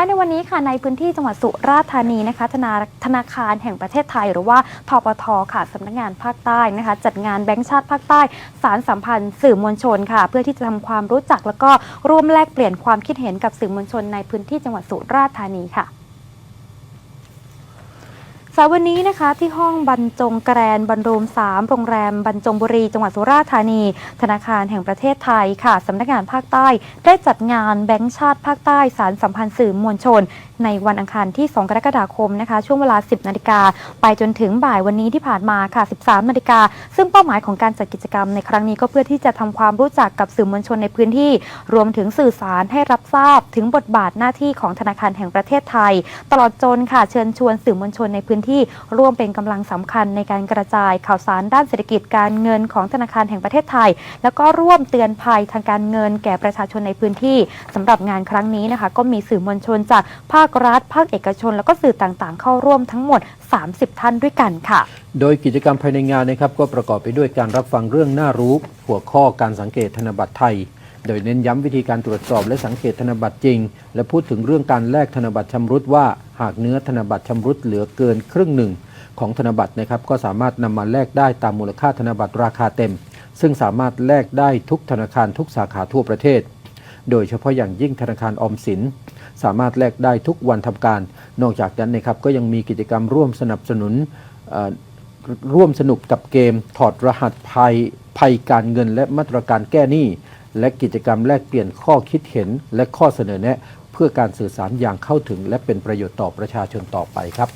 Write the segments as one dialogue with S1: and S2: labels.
S1: ท้ายในวันนี้ค่ะในพื้นที่จังหวัดสุราษฎร์ธานีนะคะธนาธนาคารแห่งประเทศไทย หรือว่าทปทค่ะสำนักงานภาคใต้นะคะ จัดงานแบงค์ชาติภาคใต้ สารสัมพันธ์สื่อมวลชนค่ะ เพื่อที่จะทำความรู้จักแล้วก็ร่วมแลกเปลี่ยนความคิดเห็นกับสื่อมวลชนในพื้นที่จังหวัดสุราษฎร์ธานีค่ะ สายวันนี้นะคะที่ห้องบรรจงแกรนบรรรูม 3 โรงแรมบรรจงบุรี จังหวัดสุราษฎร์ธานี ธนาคารแห่งประเทศไทยค่ะสำนักงานภาคใต้ ได้จัดงานแบงค์ชาติภาคใต้สารสัมพันธ์สื่อมวลชน ในวันอังคารที่ 2 กรกฎาคมนะคะ ช่วงเวลา 10 นาฬิกา ไปจนถึงบ่ายวันนี้ที่ผ่านมาค่ะ 13 นาฬิกา ซึ่งเป้าหมายของการจัดกิจกรรมในครั้งนี้ก็เพื่อที่จะทำความรู้จักกับสื่อมวลชนในพื้นที่ รวมถึงสื่อสารให้รับทราบ ถึงบทบาทหน้าที่ของธนาคารแห่งประเทศไทย ตลอดจนค่ะเชิญชวนสื่อมวลชนในพื้นที่ร่วมเป็นกำลังสำคัญในการกระจายข่าวสารด้านเศรษฐกิจการเงินของธนาคารแห่งประเทศไทย แล้วก็ร่วมเตือนภัยทางการเงินแก่ประชาชนในพื้นที่สำหรับงานครั้งนี้นะคะก็มีสื่อมวลชนจากภาครัฐ ภาคเอกชน แล้วก็สื่อต่างๆ เข้าร่วมทั้งหมด 30 ท่านด้วยกันค่ะ
S2: โดยกิจกรรมภายในงานนะครับก็ประกอบไปด้วยการรับฟังเรื่องน่ารู้ หัวข้อการสังเกตธนบัตรไทย โดยเน้นย้ำวิธีการตรวจสอบและสังเกตธนบัตรจริง และพูดถึงเรื่องการแลกธนบัตรชำรุดว่า หากเนื้อธนบัตรชำรุดเหลือเกินครึ่งหนึ่ง ของธนบัตรนะครับก็สามารถนำมาแลกได้ตามมูลค่าธนบัตรราคาเต็ม ซึ่งสามารถแลกได้ทุกธนาคารทุกสาขาทั่วประเทศ โดยเฉพาะอย่างยิ่งธนาคารออมสิน สามารถแลกได้ทุกวันทำการ นอกจากนั้นนะครับก็ยังมีกิจกรรมร่วมสนับสนุนร่วมสนุกกับเกม ถอดรหัสภัยภัยการเงินและมาตรการแก้หนี้ และกิจกรรมแลกเปลี่ยนข้อคิดเห็นและข้อเสนอแนะ เพื่อการสื่อสารอย่างเข้าถึง และเป็นประโยชน์ต่อประชาชนต่อไปครับ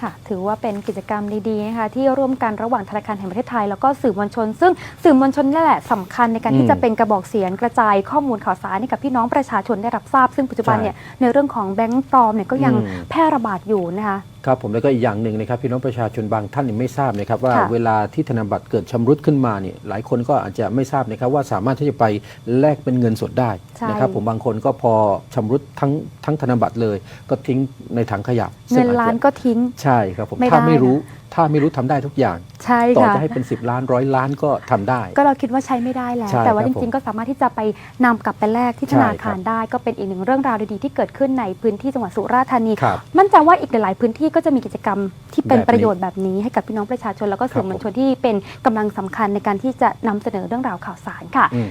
S1: ค่ะถือว่าเป็นกิจกรรมดีๆนะคะที่ร่วมกันระหว่างธนาคารแห่งประเทศไทย แล้วก็สื่อมวลชน ซึ่งสื่อมวลชนนี่แหละสำคัญในการ
S2: อืม
S1: ที่จะเป็นกระบอกเสียงกระจายข้อมูลข่าวสารให้กับพี่น้องประชาชนได้รับทราบ ซึ่งปัจจุบัน
S2: ใช่
S1: เนี่ยในเรื่องของแบงก์ปลอมเนี่ยก็ยัง
S2: อืม
S1: แพร่ระบาดอยู่นะคะ
S2: ครับผมแล้วก็อีกอย่างหนึ่งนะครับพี่น้องประชาชนบางท่านยังไม่ทราบนะครับว่า
S1: ค่ะ
S2: เวลาที่ธนบัตรเกิดชำรุดขึ้นมาเนี่ยหลายคนก็อาจจะไม่ทราบนะครับว่าสามารถที่จะไปแลกเป็นเงินสดได้
S1: ใช่
S2: นะครับผมบางคนก็พอชำรุดทั้งทั้งธนบัตรเลย ก็ทิ้งในถังขยะซึ่
S1: เงิน
S2: อาจจะ
S1: ล้านก็ทิ้ง
S2: ใช่ครับผม
S1: ไม่
S2: ถ้า
S1: ได้
S2: ไม่รู้
S1: นะ
S2: ถ้าไม่รู้ทำได้ทุกอย่าง
S1: ใช่
S2: ต่อ
S1: ค่ะ
S2: จะให้เป็น 10 ล้านร้อยล้านก็ทำได้
S1: ก็เราคิดว่าใช้ไม่ได้แล้ว
S2: ใช่
S1: แต่ว่า
S2: ครั
S1: จ
S2: บ
S1: ริงๆก็สามารถที่จะไปนำกลับไปแลกที่
S2: ใช่
S1: ธนาคาร
S2: ครับ
S1: ได้ ก็เป็นอีกหนึ่งเรื่องราวดีๆที่เกิดขึ้นในพื้นที่จังหวัดสุราษฎร์ธานี
S2: ครับ
S1: มั่นใจว่าอีกหลายๆพื้นที่ก็จะมีกิจกรรมที่เป็น
S2: แบบนี้
S1: ประโยชน์แบบนี้ให้กับพี่น้องประชาชนแล้วก็สื่อมวลชนที่เป็นกำลังสำคัญในการที่จะนำเสนอเรื่องราวข่าวสารค่ะ
S2: อืม